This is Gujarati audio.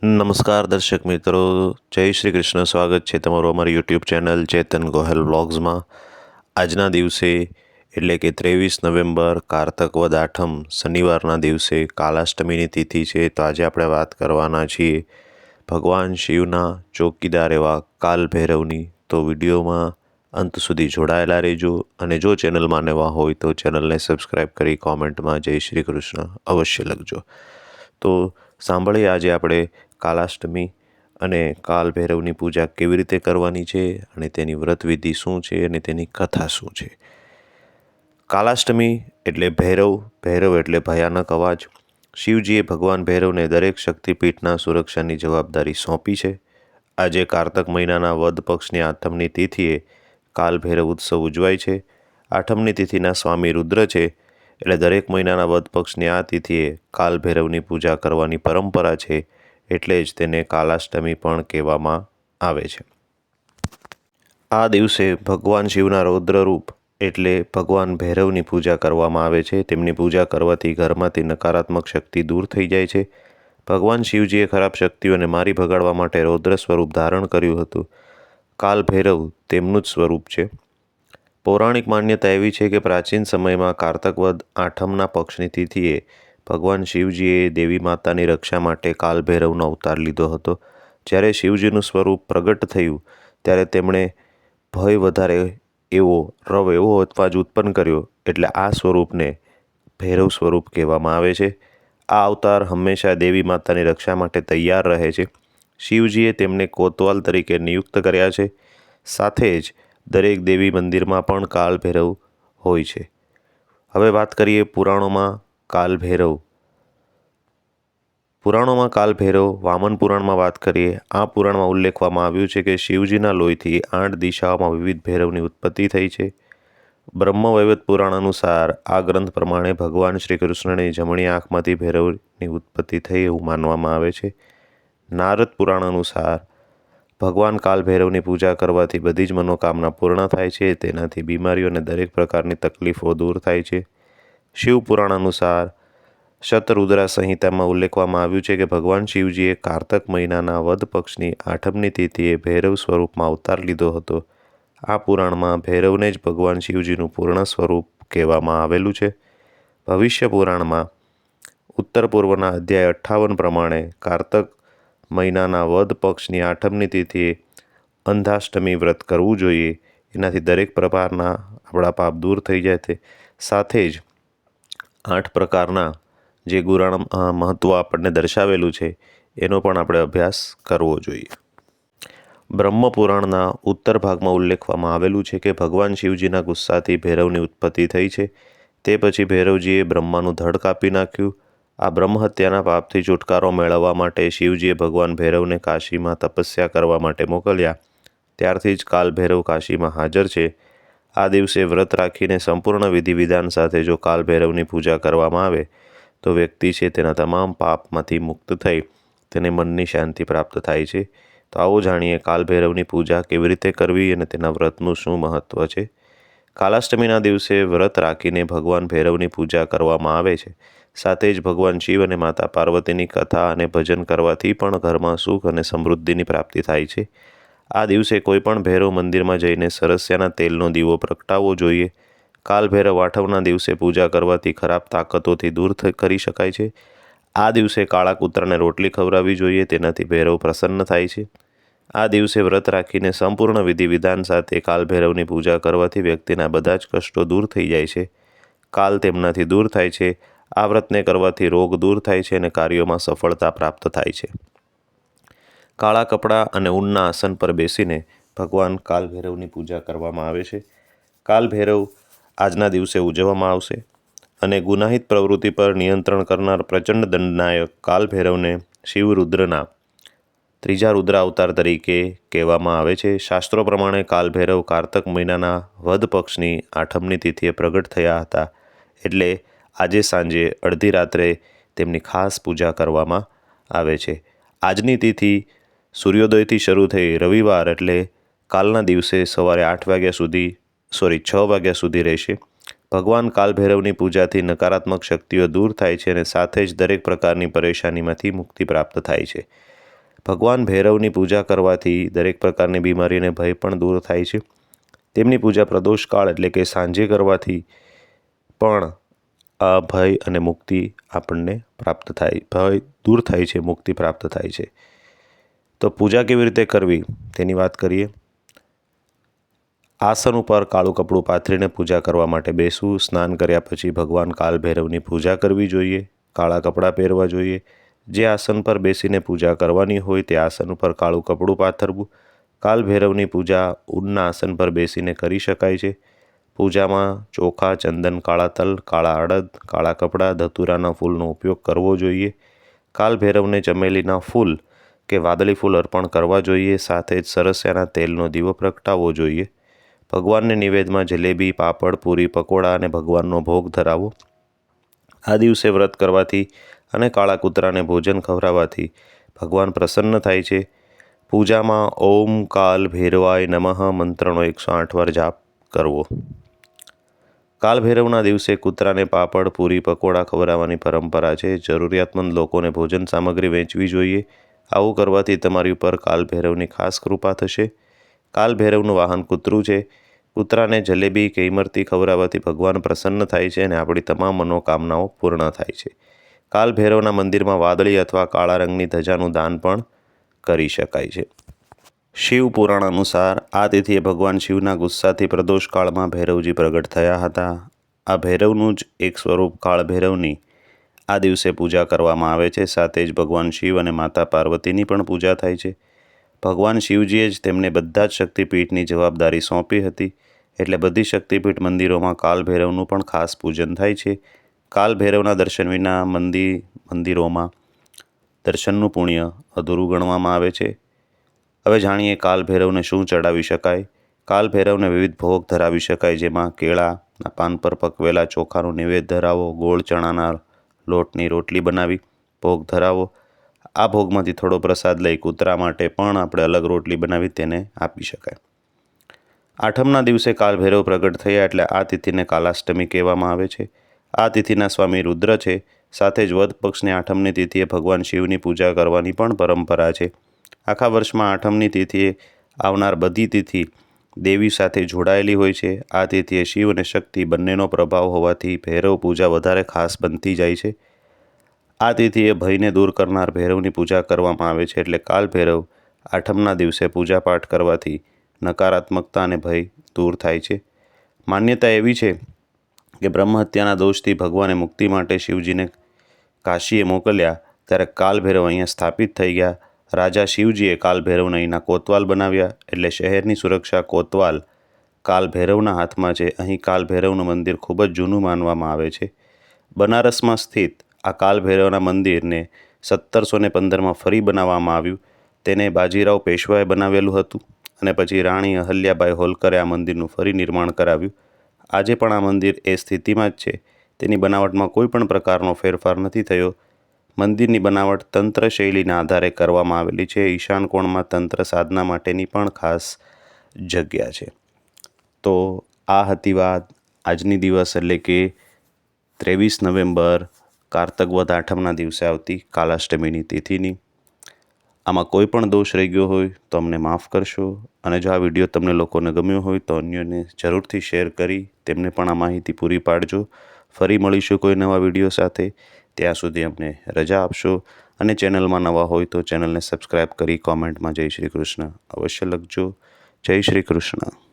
નમસ્કાર દર્શક મિત્રો, જય શ્રી કૃષ્ણ. સ્વાગત છે તમારું અમારી યુટ્યુબ ચેનલ ચેતન ગોહેલ વ્લોગ્સમાં આજના દિવસે, એટલે કે ત્રેવીસ નવેમ્બર, કારતક વદ આઠમ, શનિવારના દિવસે કાલાષ્ટમીની તિથિ છે, તો આજે આપણે વાત કરવાના છીએ ભગવાન શિવના ચોકીદાર એવા કાલ ભૈરવની. તો વિડીયોમાં અંત સુધી જોડાયેલા રહેજો અને જો ચેનલમાં નવા હોય તો ચેનલને સબસ્ક્રાઈબ કરી કોમેન્ટમાં જય શ્રી કૃષ્ણ અવશ્ય લખજો. તો સાંભળીએ આજે આપણે કાલાષ્ટમી અને કાલ ભૈરવની પૂજા કેવી રીતે કરવાની છે અને તેની વ્રતવિધિ શું છે અને તેની કથા શું છે. કાલાષ્ટમી એટલે ભૈરવ ભૈરવ એટલે ભયાનક અવાજ. શિવજીએ ભગવાન ભૈરવને દરેક શક્તિપીઠના સુરક્ષાની જવાબદારી સોંપી છે. આજે કારતક મહિનાના વદ પક્ષની આઠમની તિથિએ કાલ ભૈરવ ઉત્સવ ઉજવાય છે. આઠમની તિથિના સ્વામી રુદ્ર છે. એટલે દરેક મહિનાના વધ પક્ષની આ તિથિએ કાલ ભૈરવની પૂજા કરવાની પરંપરા છે એટલે જ તેને કાલાષ્ટમી પણ કહેવામાં આવે છે. આ દિવસે ભગવાન શિવના રૌદ્રરૂપ એટલે ભગવાન ભૈરવની પૂજા કરવામાં આવે છે. તેમની પૂજા કરવાથી ઘરમાંથી નકારાત્મક શક્તિ દૂર થઈ જાય છે. ભગવાન શિવજીએ ખરાબ શક્તિઓને મારી ભગાડવા માટે રૌદ્ર સ્વરૂપ ધારણ કર્યું હતું. કાલ ભૈરવ તેમનું જ સ્વરૂપ છે. પૌરાણિક માન્યતા એવી છે કે પ્રાચીન સમયમાં કારતકવદ આઠમના પક્ષની તિથિએ ભગવાન શિવજીએ દેવી માતાની રક્ષા માટે કાલ ભૈરવનો અવતાર લીધો હતો. જ્યારે શિવજીનું સ્વરૂપ પ્રગટ થયું, ત્યારે તેમણે ભય વધારે એવો, રવ એવો અવાજ ઉત્પન્ન કર્યો, એટલે આ સ્વરૂપને ભૈરવ સ્વરૂપ કહેવામાં આવે છે. આ અવતાર હંમેશા દેવી માતાની રક્ષા માટે તૈયાર રહે છે. શિવજીએ તેમને કોતવાલ તરીકે નિયુક્ત કર્યા છે. સાથે જ દરેક દેવી મંદિરમાં પણ કાલ ભૈરવ હોય છે. હવે વાત કરીએ પુરાણોમાં કાલ ભૈરવ પુરાણોમાં કાલ ભૈરવ વામન પુરાણમાં વાત કરીએ, આ પુરાણમાં ઉલ્લેખવામાં આવ્યું છે કે શિવજીના લોહીથી આઠ દિશાઓમાં વિવિધ ભૈરવની ઉત્પત્તિ થઈ છે. બ્રહ્મવૈવત પુરાણ અનુસાર આ ગ્રંથ પ્રમાણે ભગવાન શ્રી કૃષ્ણની જમણી આંખમાંથી ભૈરવની ઉત્પત્તિ થઈ એવું માનવામાં આવે છે. નારદ પુરાણ અનુસાર ભગવાન કાલ ભૈરવની પૂજા કરવાથી બધી જ મનોકામના પૂર્ણ થાય છે, તેનાથી બીમારીઓ અને દરેક પ્રકારની તકલીફો દૂર થાય છે. શિવ પુરાણ અનુસાર શતરુદ્રા સંહિતામાં ઉલ્લેખવામાં આવ્યું છે કે ભગવાન શિવજીએ કારતક મહિનાના વધ પક્ષની આઠમની તિથિએ ભૈરવ સ્વરૂપમાં અવતાર લીધો હતો. આ પુરાણમાં ભૈરવને જ ભગવાન શિવજીનું પૂર્ણ સ્વરૂપ કહેવામાં આવેલું છે. ભવિષ્ય પુરાણમાં ઉત્તર પૂર્વના અધ્યાય અઠ્ઠાવન પ્રમાણે કારતક મહિનાના વધ પક્ષની આઠમની તિથિએ અંધાષ્ટમી વ્રત કરવું જોઈએ. એનાથી દરેક પ્રકારના આપણા પાપ દૂર થઈ જાય છે. સાથે જ આઠ પ્રકારના જે ગુરાણ મહત્ત્વ આપણને દર્શાવેલું છે, એનો પણ આપણે અભ્યાસ કરવો જોઈએ. બ્રહ્મપુરાણના ઉત્તર ભાગમાં ઉલ્લેખવામાં આવેલું છે કે ભગવાન શિવજીના ગુસ્સાથી ભૈરવની ઉત્પત્તિ થઈ છે. તે પછી ભૈરવજીએ બ્રહ્માનું ધડ કાપી નાખ્યું. આ બ્રહ્મહત્યાના પાપથી છુટકારો મેળવવા માટે શિવજીએ ભગવાન ભૈરવને કાશીમાં તપસ્યા કરવા માટે મોકલ્યા. ત્યારથી જ કાલ ભૈરવ કાશીમાં હાજર છે. આ દિવસે વ્રત રાખીને સંપૂર્ણ વિધિ વિધાન સાથે જો કાલ ભૈરવની પૂજા કરવામાં આવે, તો વ્યક્તિ છે તેના તમામ પાપમાંથી મુક્ત થઈ, તેને મનની શાંતિ પ્રાપ્ત થાય છે. તો આવો જાણીએ કાલભૈરવની પૂજા કેવી રીતે કરવી અને તેના વ્રતનું શું મહત્ત્વ છે? કાલાષ્ટમીના દિવસે વ્રત રાખીને ભગવાન ભૈરવની પૂજા કરવામાં આવે છે. સાથે જ ભગવાન શિવ અને માતા પાર્વતીની કથા અને ભજન કરવાથી પણ ઘરમાં સુખ અને સમૃદ્ધિની પ્રાપ્તિ થાય છે. આ દિવસે કોઈપણ ભૈરવ મંદિરમાં જઈને સરસ્યાના તેલનો દીવો પ્રગટાવવો જોઈએ. કાલભૈરવ આઠવના દિવસે પૂજા કરવાથી ખરાબ તાકતોથી દૂર કરી શકાય છે. આ દિવસે કાળા કૂતરાને રોટલી ખવડાવવી જોઈએ, તેનાથી ભૈરવ પ્રસન્ન થાય છે. આ દિવસે વ્રત રાખીને સંપૂર્ણ વિધિ વિધાન સાથે કાલભૈરવની પૂજા કરવાથી વ્યક્તિના બધા જ કષ્ટો દૂર થઈ જાય છે. કાલ તેમનાથી દૂર થાય છે. આ વ્રતને કરવાથી રોગ દૂર થાય છે અને કાર્યોમાં સફળતા પ્રાપ્ત થાય છે. કાળા કપડાં અને ઊનના આસન પર બેસીને ભગવાન કાલભૈરવની પૂજા કરવામાં આવે છે. કાલભૈરવ આજના દિવસે ઉજવવામાં આવશે અને ગુનાહિત પ્રવૃત્તિ પર નિયંત્રણ કરનાર પ્રચંડ દંડનાયક કાલભૈરવને શિવરુદ્રના ત્રીજા રુદ્ર અવતાર તરીકે કહેવામાં આવે છે. શાસ્ત્રો પ્રમાણે કાલભૈરવ કારતક મહિનાના વધ પક્ષની આઠમની તિથિએ પ્રગટ થયા હતા. એટલે આજે સાંજે અડધી રાત્રે તેમની ખાસ પૂજા કરવામાં આવે છે. આજની તિથિ સૂર્યોદયથી શરૂ થઈ રવિવાર એટલે કાલના દિવસે સવારે આઠ વાગ્યા સુધી, સોરી, છ વાગ્યા સુધી રહેશે. ભગવાન કાલભૈરવની પૂજાથી નકારાત્મક શક્તિઓ દૂર થાય છે અને સાથે જ દરેક પ્રકારની પરેશાનીમાંથી મુક્તિ પ્રાપ્ત થાય છે. ભગવાન ભૈરવની પૂજા કરવાથી દરેક પ્રકારની બીમારી અને ભય પણ દૂર થાય છે. તેમની પૂજા પ્રદોષકાળ એટલે કે સાંજે કરવાથી પણ આ ભય અને મુક્તિ આપણને પ્રાપ્ત થાય, ભય દૂર થાય છે, મુક્તિ પ્રાપ્ત થાય છે. તો પૂજા કેવી રીતે કરવી? તેની વાત કરીએ. આસન ઉપર કાળું કપડું પાથરીને પૂજા કરવા માટે બેસવું, સ્નાન કર્યા પછી ભગવાન કાલ ભૈરવની પૂજા કરવી જોઈએ, કાળા કપડાં પહેરવા જોઈએ. જે આસન પર બેસીને પૂજા કરવાની હોય તે આસન ઉપર કાળું કપડું પાથરવું. કાલ ભૈરવની પૂજા ઊનના આસન પર બેસીને કરી શકાય છે. પૂજામાં ચોખા, ચંદન, કાળા તલ, કાળા અડદ, કાળા કપડાં, ધતુરાના ફૂલનો ઉપયોગ કરવો જોઈએ. કાલ ભૈરવને ચમેલીના ફૂલ કે વાદળી ફૂલ અર્પણ કરવા જોઈએ. સાથે જ સરસ્યાના તેલનો દીવો પ્રગટાવવો જોઈએ. ભગવાનને નિવેદમાં જલેબી, પાપડ, પૂરી, પકોડા અને ભગવાનનો ભોગ ધરાવો. આ દિવસે વ્રત કરવાથી અને કાળા કૂતરાને ભોજન ખવડાવવાથી ભગવાન પ્રસન્ન થાય છે. પૂજામાં ઓમ કાલ ભૈરવાય નમઃ મંત્રનો એકસો આઠ વાર જાપ કરવો. કાલ ભૈરવના દિવસે કૂતરાને પાપડ, પૂરી, પકોડા ખવડાવવાની પરંપરા છે. જરૂરિયાતમંદ લોકોને ભોજન સામગ્રી વેચવી જોઈએ. આવું કરવાથી તમારી ઉપર કાલભૈરવની ખાસ કૃપા થશે. કાલભૈરવનું વાહન કૂતરું છે. કૂતરાને જલેબી કે ઇમરતી ખવડાવવાથી ભગવાન પ્રસન્ન થાય છે અને આપણી તમામ મનોકામનાઓ પૂર્ણ થાય છે. કાલભૈરવના મંદિરમાં વાદળી અથવા કાળા રંગની ધજાનું દાન પણ કરી શકાય છે. શિવ પુરાણ અનુસાર આ તિથિએ ભગવાન શિવના ગુસ્સાથી પ્રદોષ કાળમાં ભૈરવજી પ્રગટ થયા હતા. આ ભૈરવનું જ એક સ્વરૂપ કાળ ભૈરવની આ દિવસે પૂજા કરવામાં આવે છે. સાથે જ ભગવાન શિવ અને માતા પાર્વતીની પણ પૂજા થાય છે. ભગવાન શિવજીએ જ તેમને બધા જ શક્તિપીઠની જવાબદારી સોંપી હતી. એટલે બધી શક્તિપીઠ મંદિરોમાં કાલ ભૈરવનું પણ ખાસ પૂજન થાય છે. કાલ ભૈરવના દર્શન વિના મંદિર મંદિરોમાં દર્શનનું પુણ્ય અધૂરું ગણવામાં આવે છે. હવે જાણીએ કાલ ભૈરવને શું ચડાવી શકાય. કાલ ભૈરવને વિવિધ ભોગ ધરાવી શકાય, જેમાં કેળાના પાન પર પકવેલા ચોખાનું નિવેદ ધરાવો, ગોળ ચણાના લોટની રોટલી બનાવી ભોગ ધરાવો. આ ભોગમાંથી થોડો પ્રસાદ લઈ કૂતરા માટે પણ આપણે અલગ રોટલી બનાવી તેને આપી શકાય. આઠમના દિવસે કાલભૈરવ પ્રગટ થયા એટલે આ તિથિને કાલાષ્ટમી કહેવામાં આવે છે. આ તિથિના સ્વામી રુદ્ર છે. સાથે જ વધ પક્ષની આઠમની તિથિએ ભગવાન શિવની પૂજા કરવાની પણ પરંપરા છે. આખા વર્ષમાં આઠમની તિથિએ આવનાર બધી તિથિ દેવી સાથે જોડાયેલી હોય છે. આ તિથિએ શિવ અને શક્તિ બંનેનો પ્રભાવ હોવાથી ભૈરવ પૂજા વધારે ખાસ બનતી જાય છે. આ તિથિએ ભયને દૂર કરનાર ભૈરવની પૂજા કરવામાં આવે છે એટલે કાલ ભૈરવ આઠમના દિવસે પૂજાપાઠ કરવાથી નકારાત્મકતા અને ભય દૂર થાય છે. માન્યતા એવી છે કે બ્રહ્મહત્યાના દોષથી ભગવાને મુક્તિ માટે શિવજીને કાશીએ મોકલ્યા, ત્યારે કાલ ભૈરવ અહીંયા સ્થાપિત થઈ ગયા. રાજા શિવજીએ કાલભૈરવને અહીંના કોતવાલ બનાવ્યા એટલે શહેરની સુરક્ષા કોતવાલ કાલભૈરવના હાથમાં છે. અહીં કાલભૈરવનું મંદિર ખૂબ જ જૂનું માનવામાં આવે છે. બનારસમાં સ્થિત આ કાલભૈરવના મંદિરને સત્તરસો ને પંદરમાં ફરી બનાવવામાં આવ્યું. તેને બાજીરાવ પેશવાએ બનાવેલું હતું અને પછી રાણી અહલ્યાબાઈ હોલકરે આ મંદિરનું ફરી નિર્માણ કરાવ્યું. આજે પણ આ મંદિર એ સ્થિતિમાં જ છે. તેની બનાવટમાં કોઈ પણ પ્રકારનો ફેરફાર નથી થયો. મંદિરની બનાવટ તંત્ર શૈલીના આધારે કરવામાં આવેલી છે. ઈશાન કોણમાં તંત્ર સાધના માટેની પણ ખાસ જગ્યા છે. તો આ હતી વાત આજની દિવસ એટલે કે ત્રેવીસ નવેમ્બર, કારતક વધ આઠમના દિવસે આવતી કાલાષ્ટમીની તિથિની. આમાં કોઈ પણ દોષ રહી ગયો હોય તો અમને માફ કરશો અને જો આ વીડિયો તમને લોકોને ગમ્યો હોય તો અન્યોને જરૂરથી શેર કરી, તેમને પણ આ માહિતી પૂરી પાડજો. ફરી મળીશું કોઈ નવા વીડિયો સાથે. ત્યાં સુધી અમને રજા આપશો. અને ચેનલમાં નવા હોય તો ચેનલને સબસ્ક્રાઈબ કરી કોમેન્ટમાં જય શ્રી કૃષ્ણ અવશ્ય લખજો. જય શ્રી કૃષ્ણ.